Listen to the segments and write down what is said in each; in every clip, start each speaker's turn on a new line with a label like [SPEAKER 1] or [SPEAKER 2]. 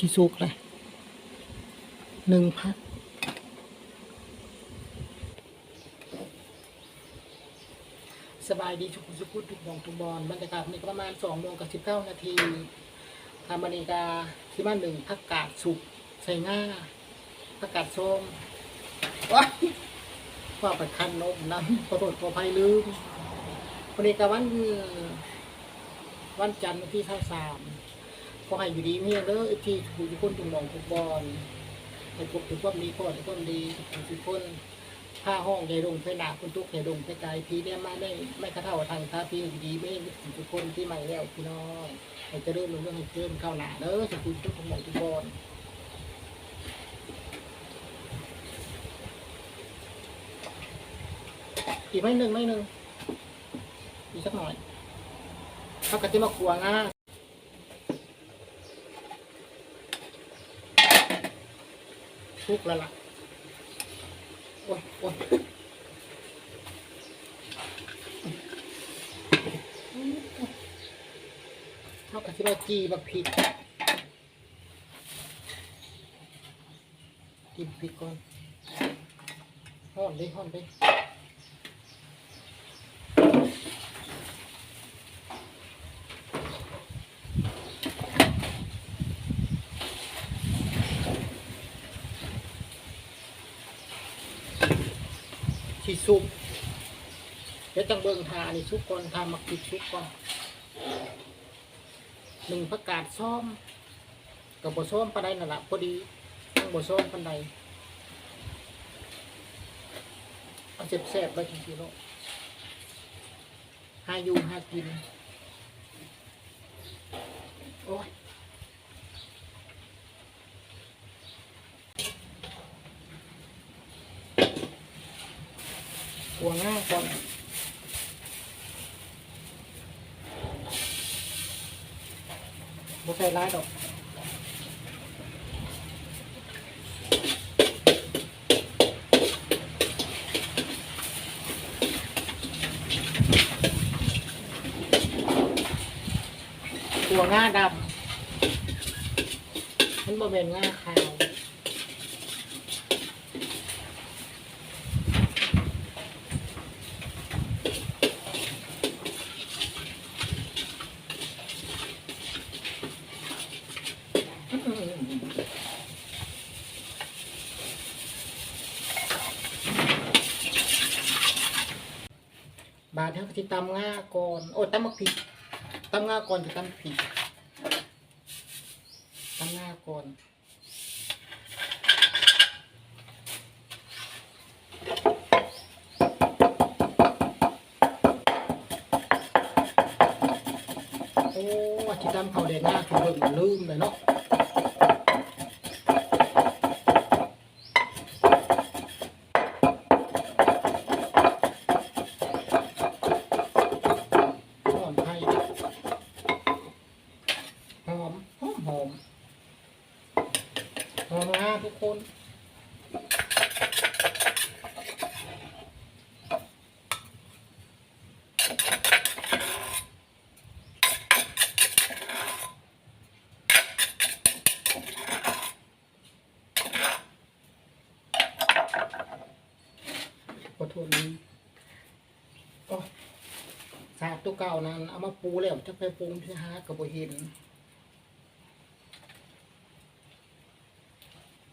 [SPEAKER 1] ชีสุกเลยหนึ่งพักสบายดีชุกุชุกุทุกมองทุกบอลบรรยากาศวันนี้ก็ประมาณสองโมงกับสิบเก้านาทีทำบรรยากาที่บ้านหนึ่งผักกาดสุกใส่ง่าผักกาดส้มว้าว่าไปคันนกน้ำขอโทษขออภัยลืมวันนี้ก็วันวันจันทร์ที่เท่าสาม ขอให้อยู่ดีเมียเด้อไอ้ที่ถูกทุกคนถูกมองถูกบอลให้พบถึงความดีก่อนทุกคนดีทุกคนผ้าห้องใหญ่ลงไปหนาคุณทุกใหญ่ลงไปไกลพีเนี่ยมาไม่ไม่กระเท่าทางท่าพีอยู่ดีไม่ทุกคนที่ใหม่แล้วพี่น้องให้จะเริ่มลงเรื่องให้เพิ่มเข้าหนาเด้อสกุลทุกคนมองทุกบอลอีกไม่หนึ่งไม่หนึ่งอีกสักหน่อยเขาก็จะมาขัวง่า ทุกแล้วล่ะโอ้ยโอ้ยเขาก็จะมาจีบักพริดกินผิดก่อนห่อนได้ห่อนได้ ที่ซุปเดี๋ยวจังเบิงทานี่ซุปก่อนทามักติดซุปก่อนหนึ่งผักกาดซ้อมกับบซ้อมปานใดนั่นแหละพอดีต้องบซ้อมปานใดเอาเจ็บแสบไปจริงๆเนาะหาอยู่หากินโอ้ย หัวง่ายก่อนบ่ใส่ร้ายดอกหัวง่าดำมันบ่เป็นง่าขาว บาดเท่าที่ตำง่าก่อนโอ้ตำมักผิดตำง่าก่อนจะตำผิดตำง่าก่อนโอ้ที่ตำเขาแดงง่าถูกเบิ่งลืมเลยเนาะ หอมไทยหอมหอมหอมหอมมากทุกคนขอโทษนี้โอ้ สาด ตัวเก่านั้น เอามาปูแล้วจะไปปรุงที่หากับบเห็น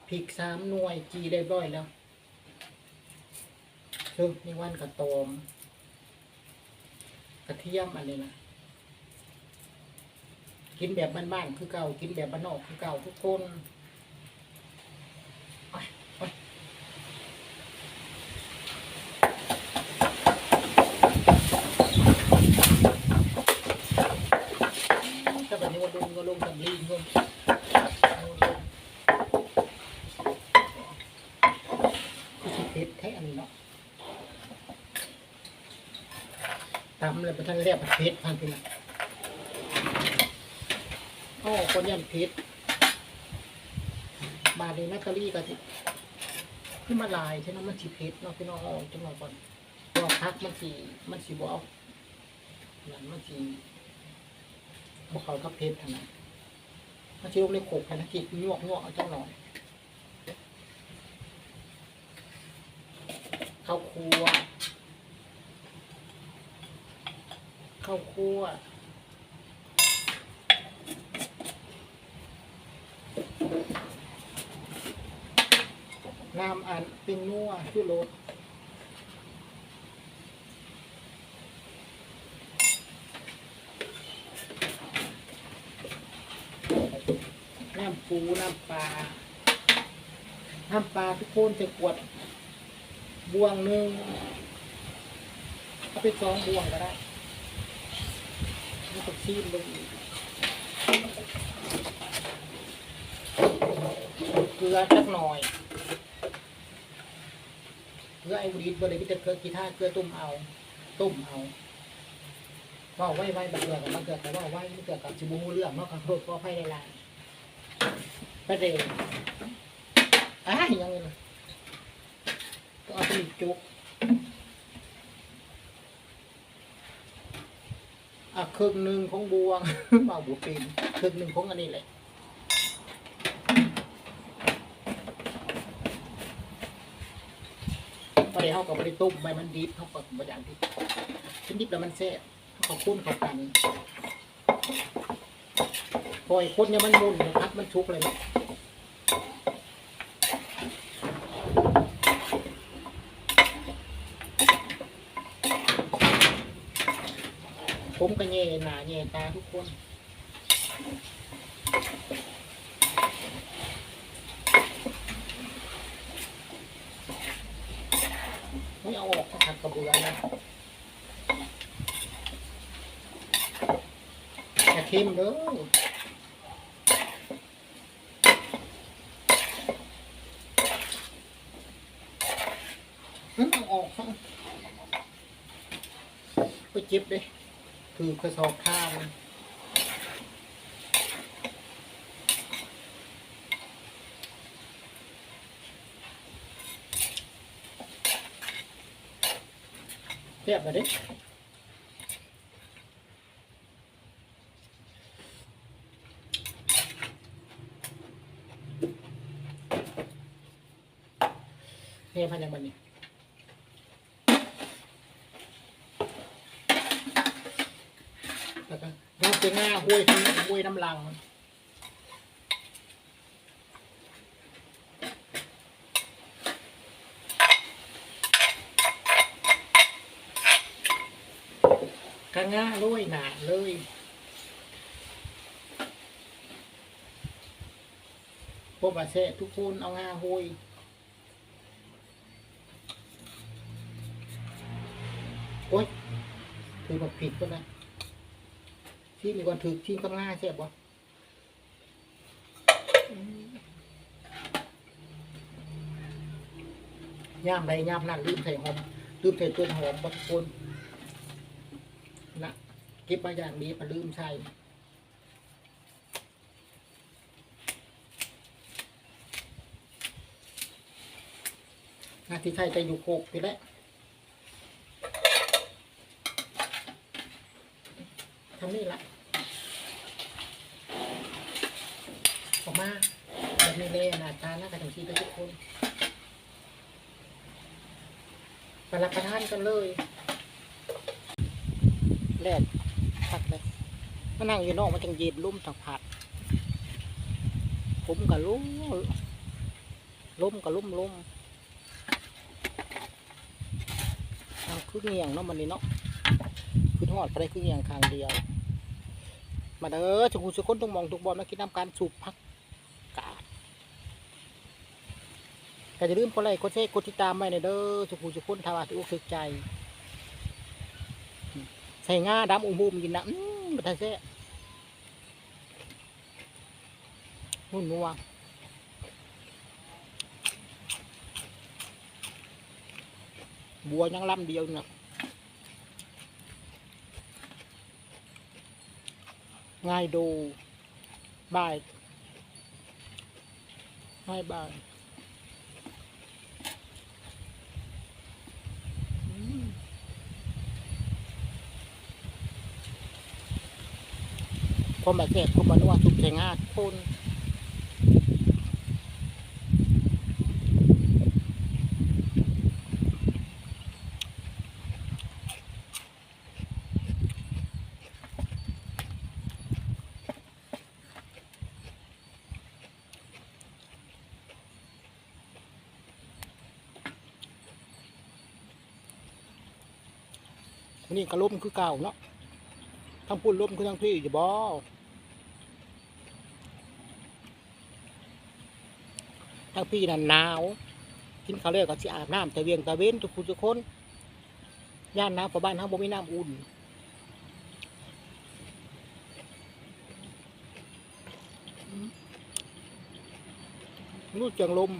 [SPEAKER 1] พริกสามหน่วยจีได้ร้อยแล้วเชิญมีวันกระตอมกระเทียมอันนี้นะกินแบบบ้านๆคือเก่ากินแบบบ้านนอกคือเก่าทุกคนโอ๊ยโอ๊ย ถ้าแบบนี้ว่าลงก็ลงกับลีนก็คือสิเพชรแท้อันนี้เนาะ ตำเลยไปท่านเรียกเพชรพันทีละโอ้คนยันเพชรบาทเลยนัตเตอรี่ก็ที่ขึ้นมาลายใช่ไหมมันสีเพชรเนาะพี่น้องเอาจังหวะก่อนตัวพักมันสีมันสีบเอานั่นมันสีพวกเขาก็เพชรทั้งนั้น มาชิลงในโขกแผ่นกิจยวกยวกเอาเจ้าหน่อยข้าวคั่วข้าวคั่วน้ำอันเป็นนัวชื่อรส ปูน้ำปลา น้ำปลาทุกคนจะกวด บวงหนึ่งเอาไปสองบวงก็ได้นี่ก็ซีมลงอีกเกลือสักหน่อยเกลือไอ้บุรีบริวิตเกลือกีท่าเกลือต้มเอาต้มเอาว่าไว้ไว้แบบเกลือกับมะเกลือแต่ว่าไว้มะเกลือกับชิบูเรื่องเนาะขอโทษก็ไฟได้ลาย ประเดี๋ยวอะยังไงล่ะต้องเอาไปจุกอะครึ่งหนึ่งของบวงมาบัวป็นครึ่งหนึ่งของอันนี้แหละพอได้เขากับบริตุ้มใบมันดิบเขากับบอย่างดิบชิ้นดิบแล้วมันแซ่บเขาคุ้นเขากัน ปล่อยคนเนี่ยมันมุนพักมันชุกเลยนะผมก็เย่หนาเย่ตาทุกคนไม่เอาออกก็หักกระเบือนะอย่าเค็มเด้อนั่นเอาออกซะไป เจ็บเลยคือกระสอบข้าวมันเทียบมาดิเนี่ยพันยังบันนี้แล้วก็น้ำเป็น หน้าห้วยห้วยน้ำลังกระง่าลุยหนาเลยพวกบาเซ่ทุกคนเอาง่าหุยโอ๊ยถือมาผิดก็นะ ที่มีวันถือที่กำง่าใช่ปะย่ามใดย่ามนั่นลืมใส่หอมลืมใส่ต้นหอมบทุกคนนะเก็บมาอย่างนี้มาลืมใช่นาที่ใช่จะอยู่โคกทีแรกทำนี่ละ ออกมาแบบนี้เลยหน้าตาหน้ากระถึงชีไปทุกคนไปรับประทานกันเลยแรกพักเลยมานั่งอยู่นอกมันจังเย็นลุ่มถักผัดผมกับลุ่มลุ่มกับลุ่มลุ่มเอาคือเงียงเนาะมันนี่เนาะคือทอดไปได้คือเงียงคางเดียว มาเด้อจุกุจุกคนต้องมองทุกบอลมากินน้ำการสูบพักาด แต่จะลืมกดไลค์กดแชร์กดติดตามไว้ในเด้อจุกุจุคนทาวาทุกถึกใจ ใส่ง่าดำอุ้มบุมกินนะอืมบัตรเซ่หุ่นนัวบัวยังลำเดียวเนาะง่ายดูบายง่ายบายอืม ความแบบแซ่บความนว่าสุกแข็งาทุกคนวันนี้ก็ล้มคือเก่าเนาะทั้งพูดล้มคือทั้งพี่จะบอ ทั้งพี่นั่นหนาวกินข้าวเลี้ยงก็สิอาบน้ำแต่เวียงตะเว้นทุกคนทุกคนย่านน้ำเพราะบ้านเขาบ่มีน้ำอุ่นนู่นเจียงลม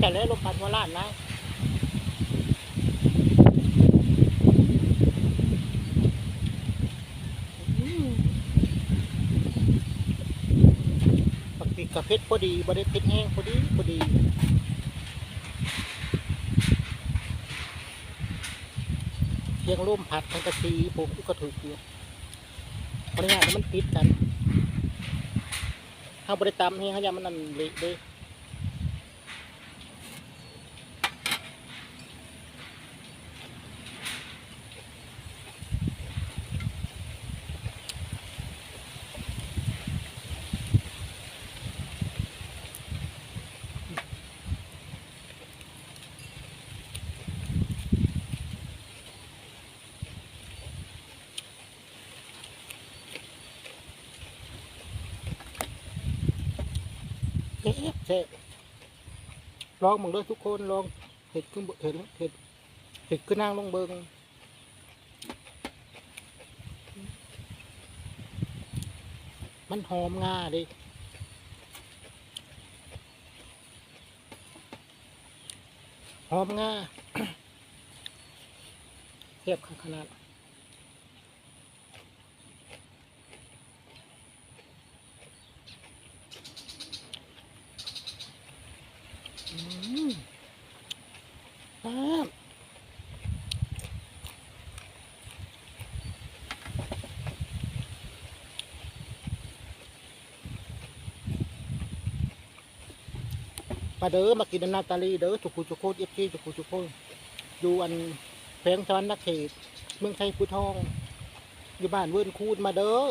[SPEAKER 1] แต่แล้วลมพัดหัวล้านนะปกติกระเพชรพอดีบริเพชรแห้งพอดีพอดีเพียงร่มผัดทั้งกะทิผมก็ถูกอยู่เพราะงั้นมันติดกันถ้าบริตำให้เขายามันนั่นเละเลย เอ๊ะเจ๊ลองมึงด้วยทุกคนลองเห็ดขึ้นเห็ดเห็ดเห็ดขึ้นนั่งลงเบิงมันหอมง่าดิหอมง่าเทียบขนาด อืมครับ มาเด้อมากินน้ำนาตาลีเด้อจุกุจุกโคตรเอฟซีจุกุจุกโคตรอยู่อันแพงสวรรค์นักเขตเมืองไทยพุทองอยู่บ้านเวิร์นคูดมาเด้อ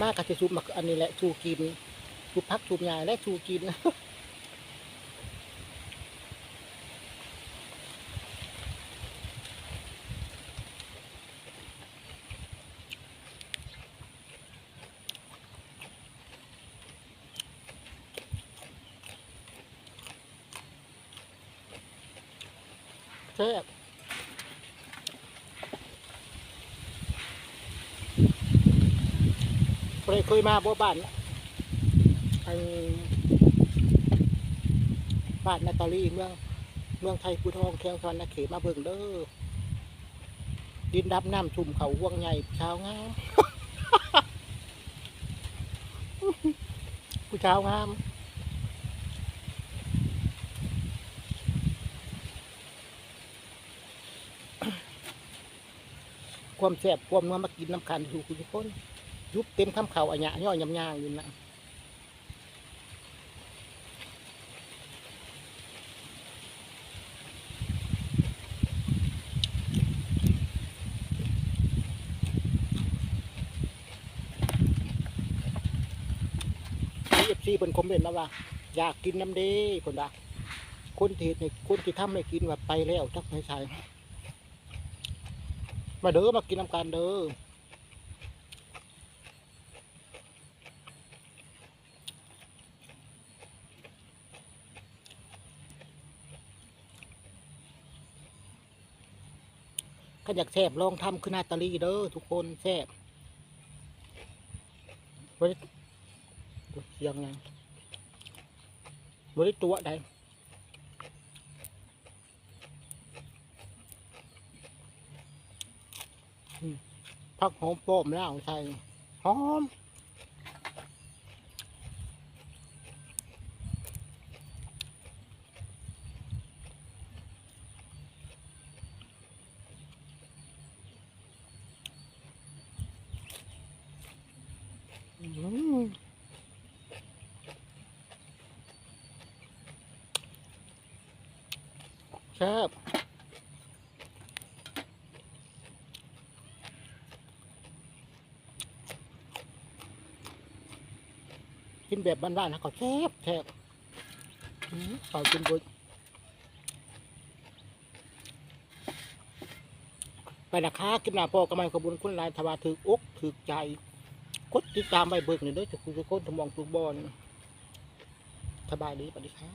[SPEAKER 1] มากกะจะสูบมาอันนี้แหละสูกินสูบพักสูบยาและสูกิน แซ่บเคยเคยมาบ่บ้านไอบ้านนาตาลีเมืองเมืองไทยภูทองแควงซันนาเขตมาเบิ่งเด้อดินดับน้ำชุ่มเขาห่วงใหญ่ผู้ชาวงามผู้ชาวงาม ความแซ่บความนัวมากินน้ำกันอยู่คุณทุกคนยุบเต็มคำเขาอันยะย่อยยำยางอยู่นะเอฟซีเป็นคอมเมนต์มาว่าอยากกินน้ำด้คนดาคนที่เนี่คนที่ทำให้กินว่าไปแล้วจักไม่ใช่ มาเด้อมากินน้ำกันเด้อก็อยากแซ่บลองทำคือนาตาลีเด้อทุกคนแซ่บบ่ได้ยังไงบ่ได้ตัวใด ผักหอมป้มแล้วใส่หอมอืมแซ่บ กินแบบบ้านๆนะก็แซ่บแซ่บเอากินบุญไปนะคะกินหน้าพ่อกำไมขบุญคุณลายทวาถืออกถือใจกดติดตามใบเบิกหนึ่งเด้อจะคุยกับคนทมองทุกบอลสบายดีปฏิค่ะ